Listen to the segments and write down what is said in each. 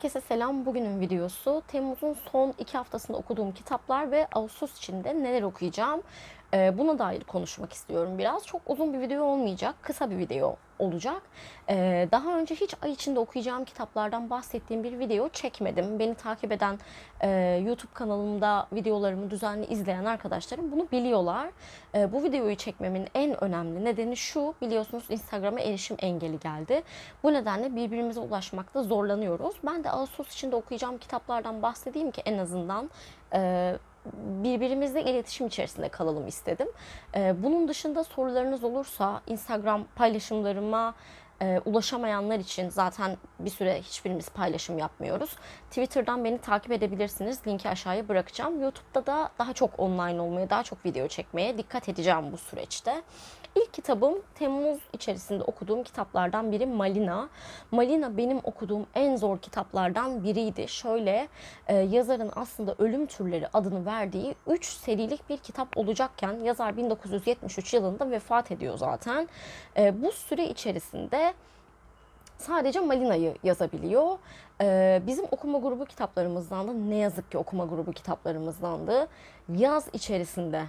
Herkese selam. Bugünün videosu Temmuz'un son iki haftasında okuduğum kitaplar ve Ağustos içinde neler okuyacağım. Buna dair konuşmak istiyorum biraz. Çok uzun bir video olmayacak. Kısa bir video olacak. Ee, daha önce hiç ay içinde okuyacağım kitaplardan bahsettiğim bir video çekmedim. Beni takip eden e, YouTube kanalımda videolarımı düzenli izleyen arkadaşlarım bunu biliyorlar. E, bu videoyu çekmemin en önemli nedeni şu. Biliyorsunuz Instagram'a erişim engeli geldi. Bu nedenle birbirimize ulaşmakta zorlanıyoruz. Ben de Ağustos içinde okuyacağım kitaplardan bahsedeyim ki en azından e, birbirimizle iletişim içerisinde kalalım istedim. Ee, bunun dışında sorularınız olursa Instagram paylaşımlarıma e, ulaşamayanlar için zaten bir süre hiçbirimiz paylaşım yapmıyoruz. Twitter'dan beni takip edebilirsiniz. Linki aşağıya bırakacağım. YouTube'da da daha çok online olmaya, daha çok video çekmeye dikkat edeceğim bu süreçte. İlk kitabım Temmuz içerisinde okuduğum kitaplardan biri Malina. Malina benim okuduğum en zor kitaplardan biriydi. Şöyle e, yazarın aslında Ölüm Türleri adını verdiği 3 serilik bir kitap olacakken yazar 1973 yılında vefat ediyor zaten. E, bu süre içerisinde sadece Malina'yı yazabiliyor. Ee, bizim okuma grubu kitaplarımızdan da ne yazık ki okuma grubu kitaplarımızdandı. Yaz içerisinde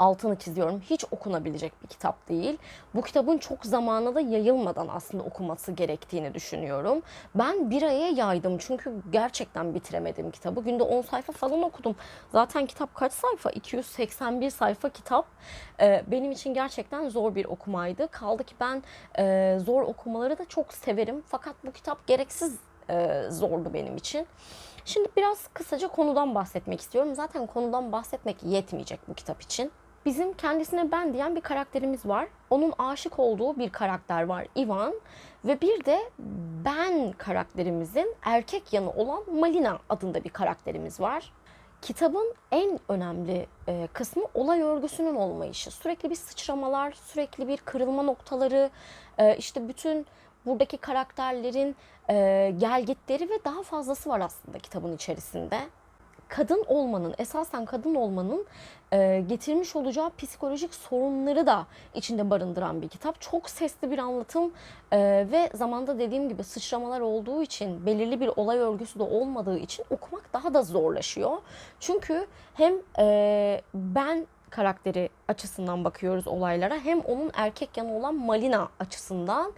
altını çiziyorum. Hiç okunabilecek bir kitap değil. Bu kitabın çok zamana da yayılmadan aslında okuması gerektiğini düşünüyorum. Ben bir aya yaydım çünkü gerçekten bitiremedim kitabı. Günde 10 sayfa falan okudum. Zaten kitap kaç sayfa? 281 sayfa kitap. Ee, benim için gerçekten zor bir okumaydı. Kaldı ki ben e, zor okumaları da çok severim. Fakat bu kitap gereksiz e, zordu benim için. Şimdi biraz kısaca konudan bahsetmek istiyorum. Zaten konudan bahsetmek yetmeyecek bu kitap için. Bizim kendisine ben diyen bir karakterimiz var. Onun aşık olduğu bir karakter var Ivan ve bir de ben karakterimizin erkek yanı olan Malina adında bir karakterimiz var. Kitabın en önemli e, kısmı olay örgüsünün olmayışı. Sürekli bir sıçramalar, sürekli bir kırılma noktaları, e, işte bütün buradaki karakterlerin e, gelgitleri ve daha fazlası var aslında kitabın içerisinde kadın olmanın, esasen kadın olmanın e, getirmiş olacağı psikolojik sorunları da içinde barındıran bir kitap. Çok sesli bir anlatım e, ve zamanda dediğim gibi sıçramalar olduğu için, belirli bir olay örgüsü de olmadığı için okumak daha da zorlaşıyor. Çünkü hem e, ben karakteri açısından bakıyoruz olaylara hem onun erkek yanı olan Malina açısından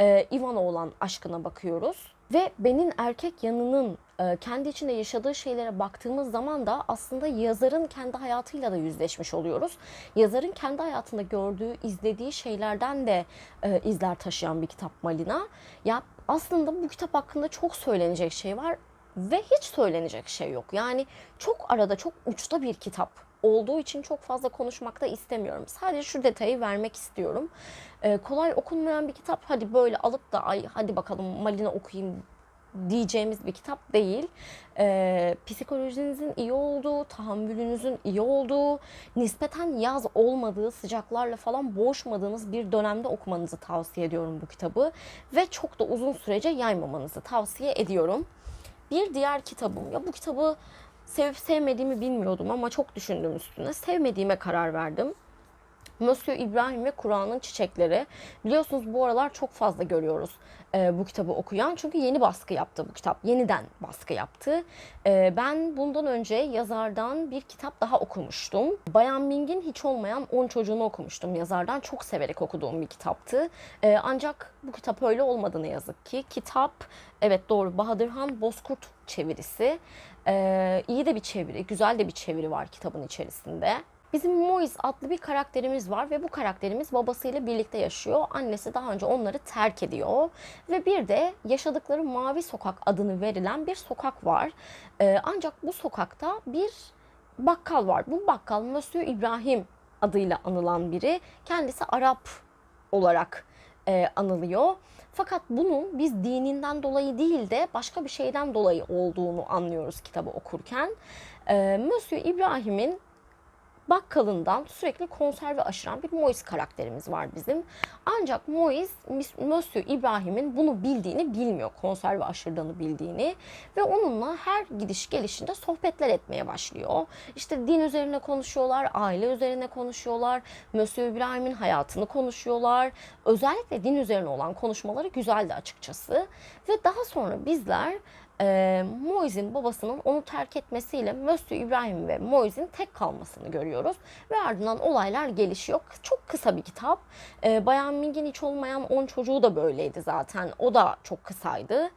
e, Ivana olan aşkına bakıyoruz. Ve Ben'in erkek yanının e, kendi içinde yaşadığı şeylere baktığımız zaman da aslında yazarın kendi hayatıyla da yüzleşmiş oluyoruz. Yazarın kendi hayatında gördüğü, izlediği şeylerden de e, izler taşıyan bir kitap Malina. Ya aslında bu kitap hakkında çok söylenecek şey var ve hiç söylenecek şey yok. Yani çok arada çok uçta bir kitap olduğu için çok fazla konuşmak da istemiyorum. Sadece şu detayı vermek istiyorum. Ee, kolay okunmayan bir kitap hadi böyle alıp da ay hadi bakalım Malina okuyayım diyeceğimiz bir kitap değil. Ee, psikolojinizin iyi olduğu, tahammülünüzün iyi olduğu, nispeten yaz olmadığı, sıcaklarla falan boğuşmadığınız bir dönemde okumanızı tavsiye ediyorum bu kitabı. Ve çok da uzun sürece yaymamanızı tavsiye ediyorum. Bir diğer kitabım ya bu kitabı sevip sevmediğimi bilmiyordum ama çok düşündüm üstüne. Sevmediğime karar verdim. Monsieur İbrahim ve Kur'an'ın çiçekleri. Biliyorsunuz bu aralar çok fazla görüyoruz e, bu kitabı okuyan. Çünkü yeni baskı yaptı bu kitap. Yeniden baskı yaptı. E, ben bundan önce yazardan bir kitap daha okumuştum. Bayan Ming'in hiç olmayan 10 çocuğunu okumuştum yazardan. Çok severek okuduğum bir kitaptı. E, ancak bu kitap öyle olmadı ne yazık ki. Kitap evet doğru Bahadırhan Bozkurt çevirisi. E, iyi de bir çeviri, güzel de bir çeviri var kitabın içerisinde. Bizim Mois adlı bir karakterimiz var ve bu karakterimiz babasıyla birlikte yaşıyor. Annesi daha önce onları terk ediyor. Ve bir de yaşadıkları Mavi Sokak adını verilen bir sokak var. Ee, ancak bu sokakta bir bakkal var. Bu bakkal Monsieur İbrahim adıyla anılan biri. Kendisi Arap olarak e, anılıyor. Fakat bunun biz dininden dolayı değil de başka bir şeyden dolayı olduğunu anlıyoruz kitabı okurken. E, İbrahim'in bakkalından sürekli konserve aşıran bir Mois karakterimiz var bizim. Ancak Mois, Monsieur İbrahim'in bunu bildiğini bilmiyor, konserve aşırdığını bildiğini ve onunla her gidiş gelişinde sohbetler etmeye başlıyor. İşte din üzerine konuşuyorlar, aile üzerine konuşuyorlar, Monsieur İbrahim'in hayatını konuşuyorlar. Özellikle din üzerine olan konuşmaları güzeldi açıkçası. Ve daha sonra bizler e, Moise'in babasının onu terk etmesiyle Mösyö İbrahim ve Moise'in tek kalmasını görüyoruz. Ve ardından olaylar gelişiyor. Çok kısa bir kitap. E, Bayan Ming'in hiç olmayan 10 çocuğu da böyleydi zaten. O da çok kısaydı.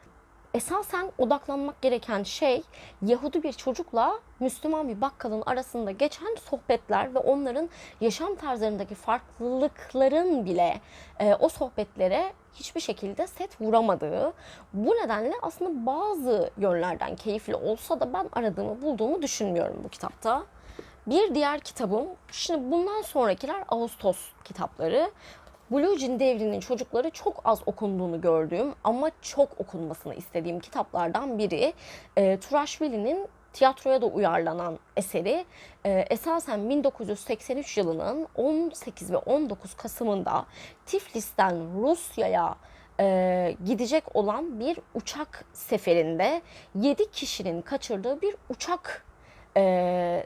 Esasen odaklanmak gereken şey Yahudi bir çocukla Müslüman bir bakkalın arasında geçen sohbetler ve onların yaşam tarzlarındaki farklılıkların bile e, o sohbetlere hiçbir şekilde set vuramadığı. Bu nedenle aslında bazı yönlerden keyifli olsa da ben aradığımı bulduğumu düşünmüyorum bu kitapta. Bir diğer kitabım, şimdi bundan sonrakiler Ağustos kitapları. Blue Jean devrinin çocukları çok az okunduğunu gördüğüm ama çok okunmasını istediğim kitaplardan biri. E, Turashvili'nin tiyatroya da uyarlanan eseri e, esasen 1983 yılının 18 ve 19 Kasım'ında Tiflis'ten Rusya'ya e, gidecek olan bir uçak seferinde 7 kişinin kaçırdığı bir uçak e,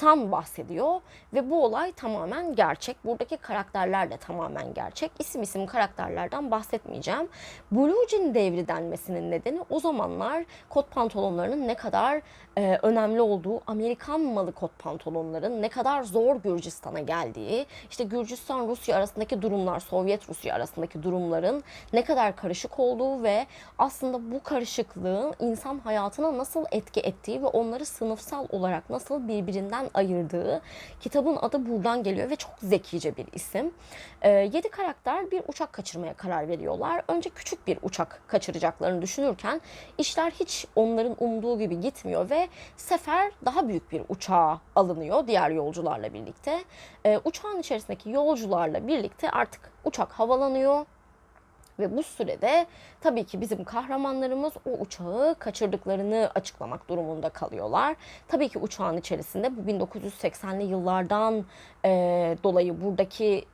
tan bahsediyor ve bu olay tamamen gerçek. Buradaki karakterler de tamamen gerçek. İsim isim karakterlerden bahsetmeyeceğim. Blue Jean devri denmesinin nedeni o zamanlar kot pantolonlarının ne kadar e, önemli olduğu, Amerikan malı kot pantolonların ne kadar zor Gürcistan'a geldiği, işte Gürcistan Rusya arasındaki durumlar, Sovyet Rusya arasındaki durumların ne kadar karışık olduğu ve aslında bu karışıklığın insan hayatına nasıl etki ettiği ve onları sınıfsal olarak nasıl birbirinden ayırdığı kitabın adı buradan geliyor ve çok zekice bir isim. E, yedi karakter bir uçak kaçırmaya karar veriyorlar. Önce küçük bir uçak kaçıracaklarını düşünürken işler hiç onların umduğu gibi gitmiyor ve sefer daha büyük bir uçağa alınıyor diğer yolcularla birlikte. E, uçağın içerisindeki yolcularla birlikte artık uçak havalanıyor ve bu sürede tabii ki bizim kahramanlarımız o uçağı kaçırdıklarını açıklamak durumunda kalıyorlar. Tabii ki uçağın içerisinde bu 1980'li yıllardan e, dolayı buradaki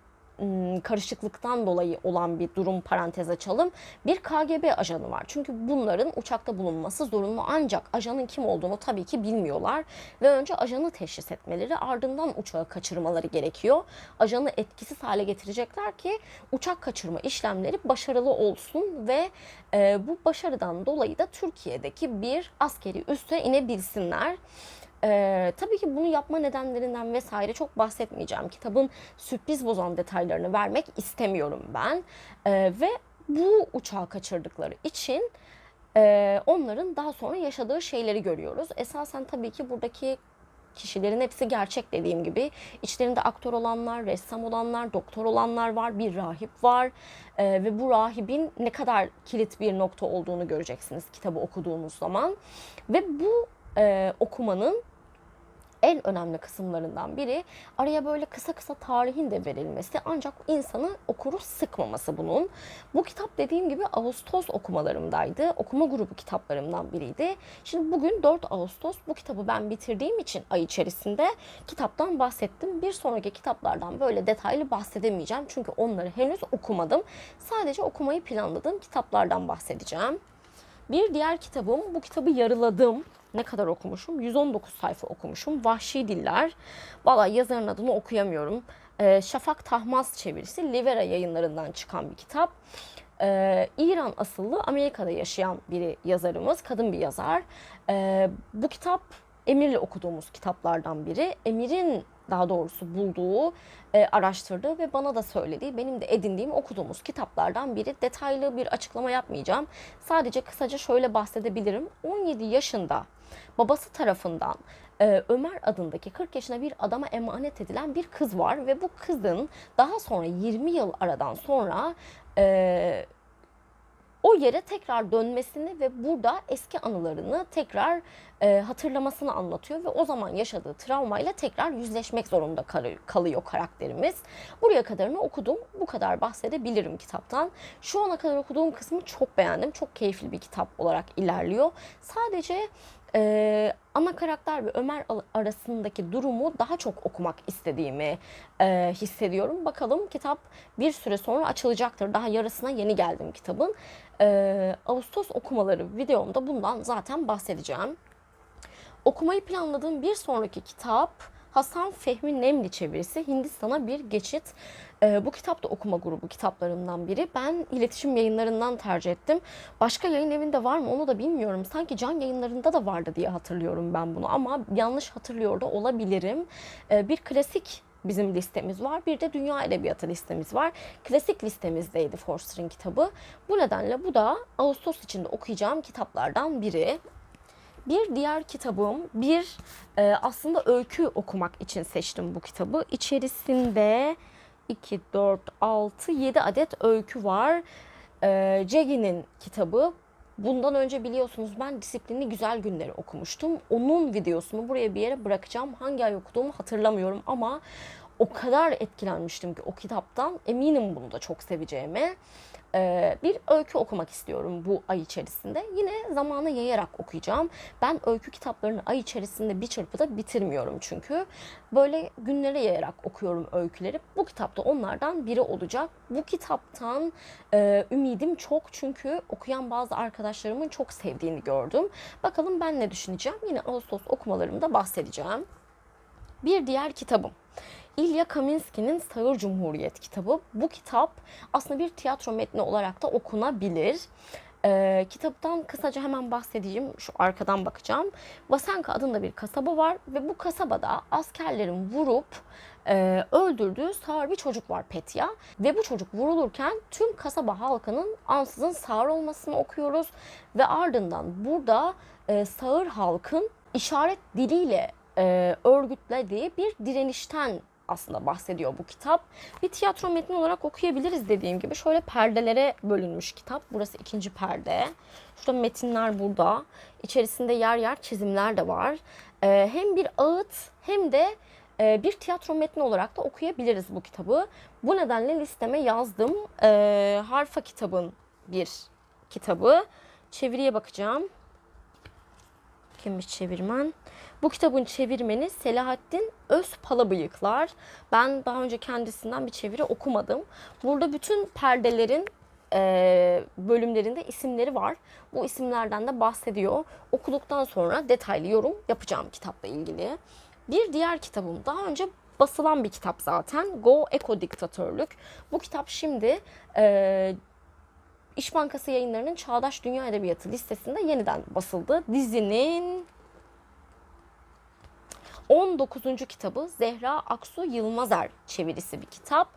karışıklıktan dolayı olan bir durum parantez açalım. Bir KGB ajanı var. Çünkü bunların uçakta bulunması zorunlu ancak ajanın kim olduğunu tabii ki bilmiyorlar ve önce ajanı teşhis etmeleri ardından uçağı kaçırmaları gerekiyor. Ajanı etkisiz hale getirecekler ki uçak kaçırma işlemleri başarılı olsun ve e, bu başarıdan dolayı da Türkiye'deki bir askeri üste inebilsinler. Ee, tabii ki bunu yapma nedenlerinden vesaire çok bahsetmeyeceğim. Kitabın sürpriz bozan detaylarını vermek istemiyorum ben. Ee, ve bu uçağı kaçırdıkları için e, onların daha sonra yaşadığı şeyleri görüyoruz. Esasen tabii ki buradaki kişilerin hepsi gerçek dediğim gibi. İçlerinde aktör olanlar, ressam olanlar, doktor olanlar var, bir rahip var. Ee, ve bu rahibin ne kadar kilit bir nokta olduğunu göreceksiniz kitabı okuduğunuz zaman. Ve bu e, okumanın en önemli kısımlarından biri araya böyle kısa kısa tarihin de verilmesi ancak insanı okuru sıkmaması bunun. Bu kitap dediğim gibi Ağustos okumalarımdaydı. Okuma grubu kitaplarımdan biriydi. Şimdi bugün 4 Ağustos bu kitabı ben bitirdiğim için ay içerisinde kitaptan bahsettim. Bir sonraki kitaplardan böyle detaylı bahsedemeyeceğim. Çünkü onları henüz okumadım. Sadece okumayı planladığım kitaplardan bahsedeceğim. Bir diğer kitabım, bu kitabı yarıladım. Ne kadar okumuşum? 119 sayfa okumuşum. Vahşi Diller. Valla yazarın adını okuyamıyorum. Ee, Şafak Tahmaz çevirisi Livera yayınlarından çıkan bir kitap. Ee, İran asıllı Amerika'da yaşayan bir yazarımız, kadın bir yazar. Ee, bu kitap Emir'le okuduğumuz kitaplardan biri. Emir'in daha doğrusu bulduğu, e, araştırdığı ve bana da söylediği, benim de edindiğim, okuduğumuz kitaplardan biri. Detaylı bir açıklama yapmayacağım. Sadece kısaca şöyle bahsedebilirim. 17 yaşında babası tarafından e, Ömer adındaki 40 yaşına bir adama emanet edilen bir kız var ve bu kızın daha sonra 20 yıl aradan sonra e, o yere tekrar dönmesini ve burada eski anılarını tekrar e, hatırlamasını anlatıyor ve o zaman yaşadığı travmayla tekrar yüzleşmek zorunda kalıyor karakterimiz. Buraya kadarını okudum. Bu kadar bahsedebilirim kitaptan. Şu ana kadar okuduğum kısmı çok beğendim. Çok keyifli bir kitap olarak ilerliyor. Sadece e, ana karakter ve Ömer arasındaki durumu daha çok okumak istediğimi e, hissediyorum. Bakalım kitap bir süre sonra açılacaktır. Daha yarısına yeni geldim kitabın. E, Ağustos okumaları videomda bundan zaten bahsedeceğim. Okumayı planladığım bir sonraki kitap Hasan Fehmi Nemli çevirisi Hindistan'a bir geçit. Ee, bu kitap da okuma grubu kitaplarımdan biri. Ben iletişim yayınlarından tercih ettim. Başka yayın evinde var mı onu da bilmiyorum. Sanki can yayınlarında da vardı diye hatırlıyorum ben bunu ama yanlış hatırlıyor da olabilirim. Ee, bir klasik bizim listemiz var. Bir de dünya edebiyatı listemiz var. Klasik listemizdeydi Forster'ın kitabı. Bu nedenle bu da Ağustos içinde okuyacağım kitaplardan biri. Bir diğer kitabım, bir e, aslında öykü okumak için seçtim bu kitabı. İçerisinde 2, 4, 6, 7 adet öykü var. E, Cegi'nin kitabı. Bundan önce biliyorsunuz ben disiplinli güzel günleri okumuştum. Onun videosunu buraya bir yere bırakacağım. Hangi ay okuduğumu hatırlamıyorum ama o kadar etkilenmiştim ki o kitaptan. Eminim bunu da çok seveceğime. Ee, bir öykü okumak istiyorum bu ay içerisinde. Yine zamanı yayarak okuyacağım. Ben öykü kitaplarını ay içerisinde bir çırpıda bitirmiyorum çünkü. Böyle günlere yayarak okuyorum öyküleri. Bu kitapta onlardan biri olacak. Bu kitaptan e, ümidim çok çünkü okuyan bazı arkadaşlarımın çok sevdiğini gördüm. Bakalım ben ne düşüneceğim. Yine Ağustos okumalarımda bahsedeceğim. Bir diğer kitabım. İlya Kaminski'nin Sağır Cumhuriyet kitabı. Bu kitap aslında bir tiyatro metni olarak da okunabilir. Ee, kitaptan kısaca hemen bahsedeyim. Şu arkadan bakacağım. Vasenka adında bir kasaba var ve bu kasabada askerlerin vurup e, öldürdüğü sağır bir çocuk var Petya. Ve bu çocuk vurulurken tüm kasaba halkının ansızın sağır olmasını okuyoruz. Ve ardından burada e, sağır halkın işaret diliyle e, örgütlediği bir direnişten aslında bahsediyor bu kitap. Bir tiyatro metni olarak okuyabiliriz dediğim gibi. Şöyle perdelere bölünmüş kitap. Burası ikinci perde. Şurada metinler burada. İçerisinde yer yer çizimler de var. Ee, hem bir ağıt hem de e, bir tiyatro metni olarak da okuyabiliriz bu kitabı. Bu nedenle listeme yazdım. Ee, Harfa kitabın bir kitabı. Çeviriye bakacağım. Kimmiş çevirmen? Bu kitabın çevirmeni Selahattin Özpalabıyıklar. Ben daha önce kendisinden bir çeviri okumadım. Burada bütün perdelerin e, bölümlerinde isimleri var. Bu isimlerden de bahsediyor. Okuduktan sonra detaylı yorum yapacağım kitapla ilgili. Bir diğer kitabım daha önce basılan bir kitap zaten. Go Eko Diktatörlük. Bu kitap şimdi e, İş Bankası yayınlarının Çağdaş Dünya Edebiyatı listesinde yeniden basıldı. Dizinin 19. kitabı Zehra Aksu Yılmazer çevirisi bir kitap.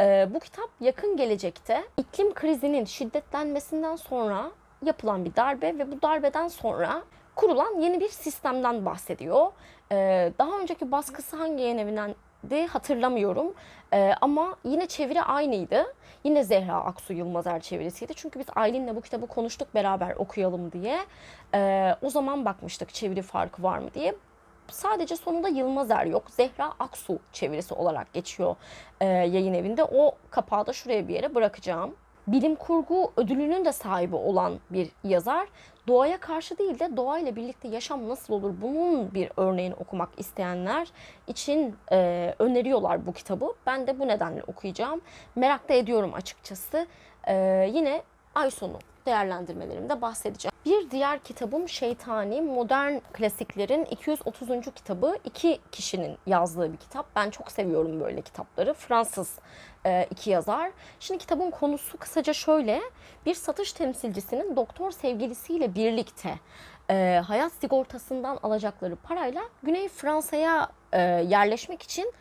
Ee, bu kitap yakın gelecekte iklim krizinin şiddetlenmesinden sonra yapılan bir darbe ve bu darbeden sonra kurulan yeni bir sistemden bahsediyor. Ee, daha önceki baskısı hangi yayın de hatırlamıyorum. Ee, ama yine çeviri aynıydı. Yine Zehra Aksu Yılmazer çevirisiydi. Çünkü biz Aylin'le bu kitabı konuştuk beraber okuyalım diye. O zaman bakmıştık çeviri farkı var mı diye sadece sonunda Yılmazer yok. Zehra Aksu çevirisi olarak geçiyor e, yayın evinde. O kapağı da şuraya bir yere bırakacağım. Bilim kurgu ödülünün de sahibi olan bir yazar. Doğaya karşı değil de doğayla birlikte yaşam nasıl olur bunun bir örneğini okumak isteyenler için e, öneriyorlar bu kitabı. Ben de bu nedenle okuyacağım. Merak da ediyorum açıkçası. E, yine ay sonu değerlendirmelerimde bahsedeceğim. Bir diğer kitabım Şeytani Modern Klasiklerin 230. kitabı. iki kişinin yazdığı bir kitap. Ben çok seviyorum böyle kitapları. Fransız e, iki yazar. Şimdi kitabın konusu kısaca şöyle. Bir satış temsilcisinin doktor sevgilisiyle birlikte e, hayat sigortasından alacakları parayla Güney Fransa'ya e, yerleşmek için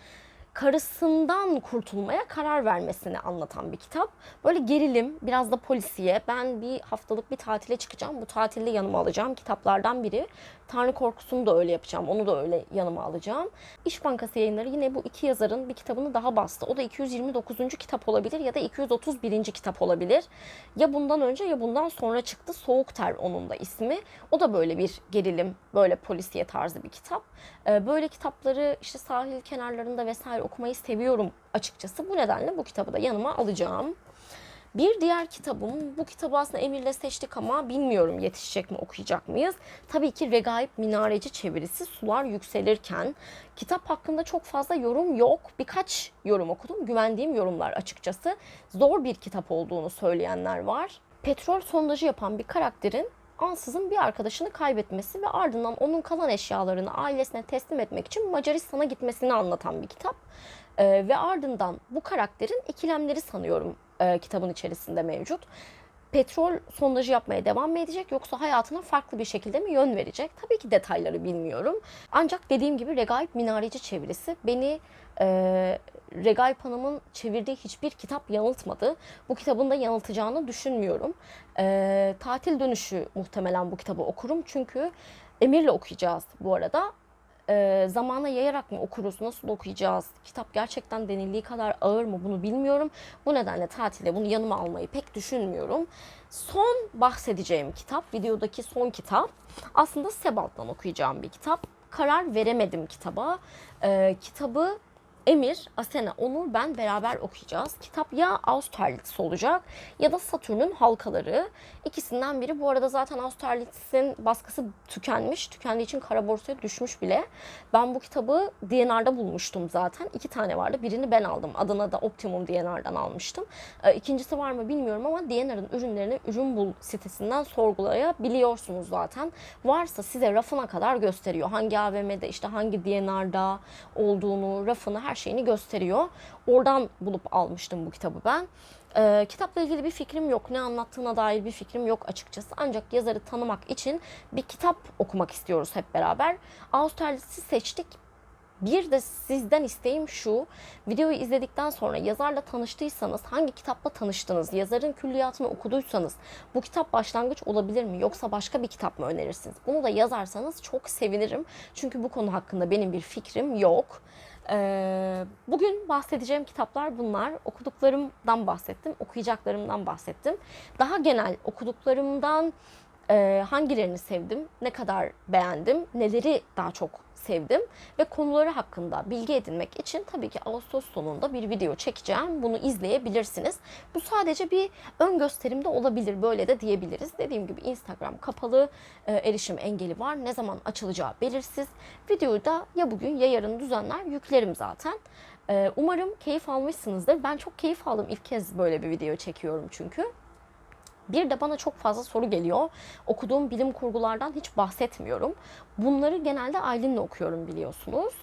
karısından kurtulmaya karar vermesini anlatan bir kitap. Böyle gerilim, biraz da polisiye. Ben bir haftalık bir tatile çıkacağım. Bu tatilde yanıma alacağım kitaplardan biri. Tanrı Korkusu'nu da öyle yapacağım. Onu da öyle yanıma alacağım. İş Bankası yayınları yine bu iki yazarın bir kitabını daha bastı. O da 229. kitap olabilir ya da 231. kitap olabilir. Ya bundan önce ya bundan sonra çıktı. Soğuk Ter onun da ismi. O da böyle bir gerilim, böyle polisiye tarzı bir kitap. Ee, böyle kitapları işte sahil kenarlarında vesaire okumayı seviyorum açıkçası. Bu nedenle bu kitabı da yanıma alacağım. Bir diğer kitabım, bu kitabı aslında Emir'le seçtik ama bilmiyorum yetişecek mi okuyacak mıyız? Tabii ki Regaip Minareci çevirisi Sular Yükselirken. Kitap hakkında çok fazla yorum yok. Birkaç yorum okudum. Güvendiğim yorumlar açıkçası. Zor bir kitap olduğunu söyleyenler var. Petrol sondajı yapan bir karakterin ansızın bir arkadaşını kaybetmesi ve ardından onun kalan eşyalarını ailesine teslim etmek için Macaristan'a gitmesini anlatan bir kitap. Ee, ve ardından bu karakterin ikilemleri sanıyorum e, kitabın içerisinde mevcut. Petrol sondajı yapmaya devam mı edecek yoksa hayatına farklı bir şekilde mi yön verecek? Tabii ki detayları bilmiyorum. Ancak dediğim gibi Regaip Minareci çevirisi beni e, Regaip Hanım'ın çevirdiği hiçbir kitap yanıltmadı. Bu kitabın da yanıltacağını düşünmüyorum. E, tatil dönüşü muhtemelen bu kitabı okurum çünkü Emir'le okuyacağız bu arada e, zamana yayarak mı okuruz, nasıl okuyacağız? Kitap gerçekten denildiği kadar ağır mı bunu bilmiyorum. Bu nedenle tatilde bunu yanıma almayı pek düşünmüyorum. Son bahsedeceğim kitap, videodaki son kitap aslında Sebalt'tan okuyacağım bir kitap. Karar veremedim kitaba. E, kitabı Emir, Asena, Onur ben beraber okuyacağız. Kitap ya Austerlitz olacak ya da Satürn'ün halkaları. İkisinden biri. Bu arada zaten Austerlitz'in baskısı tükenmiş. Tükendiği için kara borsaya düşmüş bile. Ben bu kitabı DNR'da bulmuştum zaten. İki tane vardı. Birini ben aldım. Adana'da Optimum DNR'dan almıştım. Ee, İkincisi var mı bilmiyorum ama DNR'ın ürünlerini Ürün Bul sitesinden sorgulayabiliyorsunuz zaten. Varsa size rafına kadar gösteriyor. Hangi AVM'de işte hangi DNR'da olduğunu, rafını her şeyini gösteriyor. Oradan bulup almıştım bu kitabı ben. Ee, kitapla ilgili bir fikrim yok. Ne anlattığına dair bir fikrim yok açıkçası. Ancak yazarı tanımak için bir kitap okumak istiyoruz hep beraber. Austerlitz'i seçtik. Bir de sizden isteğim şu, videoyu izledikten sonra yazarla tanıştıysanız, hangi kitapla tanıştınız, yazarın külliyatını okuduysanız bu kitap başlangıç olabilir mi yoksa başka bir kitap mı önerirsiniz? Bunu da yazarsanız çok sevinirim. Çünkü bu konu hakkında benim bir fikrim yok. Ee, bugün bahsedeceğim kitaplar bunlar. Okuduklarımdan bahsettim, okuyacaklarımdan bahsettim. Daha genel okuduklarımdan e, hangilerini sevdim, ne kadar beğendim, neleri daha çok sevdim ve konuları hakkında bilgi edinmek için tabii ki Ağustos sonunda bir video çekeceğim. Bunu izleyebilirsiniz. Bu sadece bir ön gösterimde olabilir. Böyle de diyebiliriz. Dediğim gibi Instagram kapalı, e, erişim engeli var. Ne zaman açılacağı belirsiz. Videoyu da ya bugün ya yarın düzenler yüklerim zaten. E, umarım keyif almışsınızdır. Ben çok keyif aldım. İlk kez böyle bir video çekiyorum çünkü. Bir de bana çok fazla soru geliyor. Okuduğum bilim kurgulardan hiç bahsetmiyorum. Bunları genelde Aylin'le okuyorum biliyorsunuz.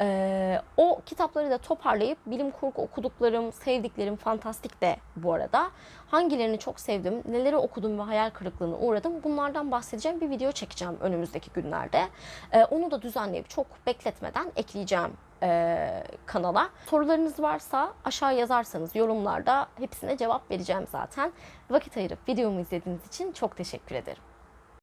Ee, o kitapları da toparlayıp bilim kurgu okuduklarım, sevdiklerim fantastik de bu arada. Hangilerini çok sevdim, neleri okudum ve hayal kırıklığına uğradım bunlardan bahsedeceğim bir video çekeceğim önümüzdeki günlerde. Ee, onu da düzenleyip çok bekletmeden ekleyeceğim e, kanala. Sorularınız varsa aşağı yazarsanız yorumlarda hepsine cevap vereceğim zaten. Vakit ayırıp videomu izlediğiniz için çok teşekkür ederim.